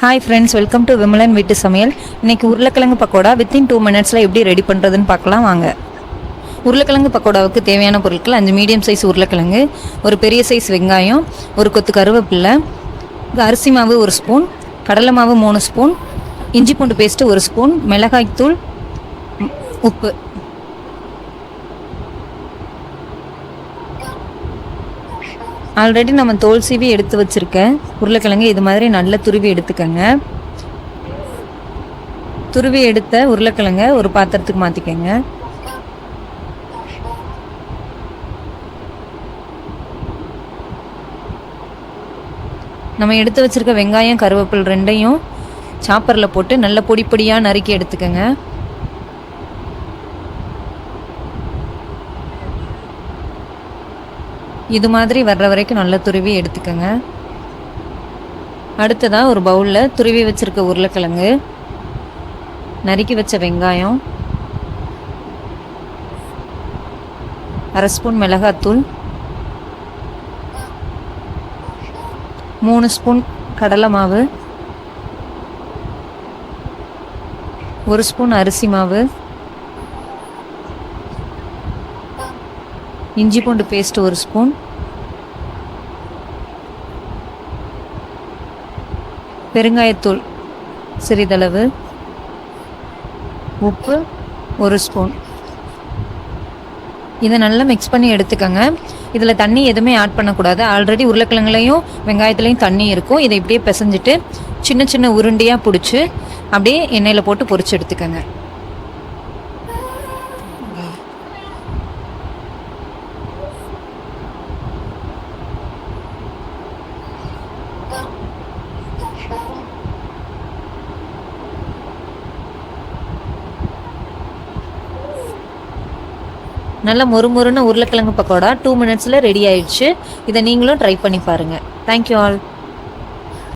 Hi friends welcome to Vimalan வீட்டு சமையல் இன்றைக்கி உருளைக்கிழங்கு பக்கோடா வித்தின் டூ மினிட்ஸில் எப்படி ரெடி பண்ணுறதுன்னு பார்க்கலாம் வாங்க. உருளைக்கிழங்கு பக்கோடாவுக்கு தேவையான பொருட்கள் அஞ்சு மீடியம் சைஸ் உருளைக்கிழங்கு ஒரு பெரிய சைஸ் வெங்காயம் ஒரு கொத்து கருவேப்பில்லை அரிசி மாவு ஒரு ஸ்பூன் கடலை மாவு மூணு ஸ்பூன் இஞ்சி பூண்டு பேஸ்ட்டு ஒரு ஸ்பூன் மிளகாய்த்தூள் உப்பு. ஆல்ரெடி நம்ம தோல் சீவி எடுத்து வச்சுருக்கேன். உருளைக்கிழங்கு இது மாதிரி நல்லா துருவி எடுத்துக்கோங்க. துருவி எடுத்த உருளைக்கிழங்க ஒரு பாத்திரத்துக்கு மாற்றிக்கோங்க நம்ம எடுத்து வச்சிருக்க வெங்காயம் கருவேப்பில் ரெண்டையும் சாப்பரில் போட்டு நல்ல பொடி பொடியாக நறுக்கி எடுத்துக்கோங்க. இது மாதிரி வர்ற வரைக்கும் நல்லா துருவி எடுத்துக்கோங்க. அடுத்ததாக ஒரு பவுலில் துருவி வச்சுருக்க உருளைக்கிழங்கு. நறுக்கி வச்ச வெங்காயம். அரை ஸ்பூன் மிளகாத்தூள். மூணு ஸ்பூன் கடலை மாவு. ஒரு ஸ்பூன் அரிசி மாவு. இஞ்சி பூண்டு பேஸ்ட் ஒரு ஸ்பூன். பெருங்காயத்தூள் சிறிதளவு உப்பு ஒரு ஸ்பூன். இதை நல்லா மிக்ஸ் பண்ணி எடுத்துக்கோங்க. இதில் தண்ணி எதுவுமே ஆட் பண்ணக்கூடாது. ஆல்ரெடி உருளைக்கிழங்குலையும் வெங்காயத்துலேயும் தண்ணி இருக்கும். இதை இப்படியே பிசைஞ்சிட்டு சின்ன சின்ன உருண்டையாக பிடிச்சி அப்படியே எண்ணெயில் போட்டு பொரிச்சு எடுத்துக்கோங்க. நல்ல மொறுமொறுன்னு உருளைக்கிழங்கு பக்கோடா டூ மினிட்ஸில் ரெடி ஆயிடுச்சு. இதை நீங்களும் ட்ரை பண்ணி பாருங்கள் தேங்க்யூ ஆல்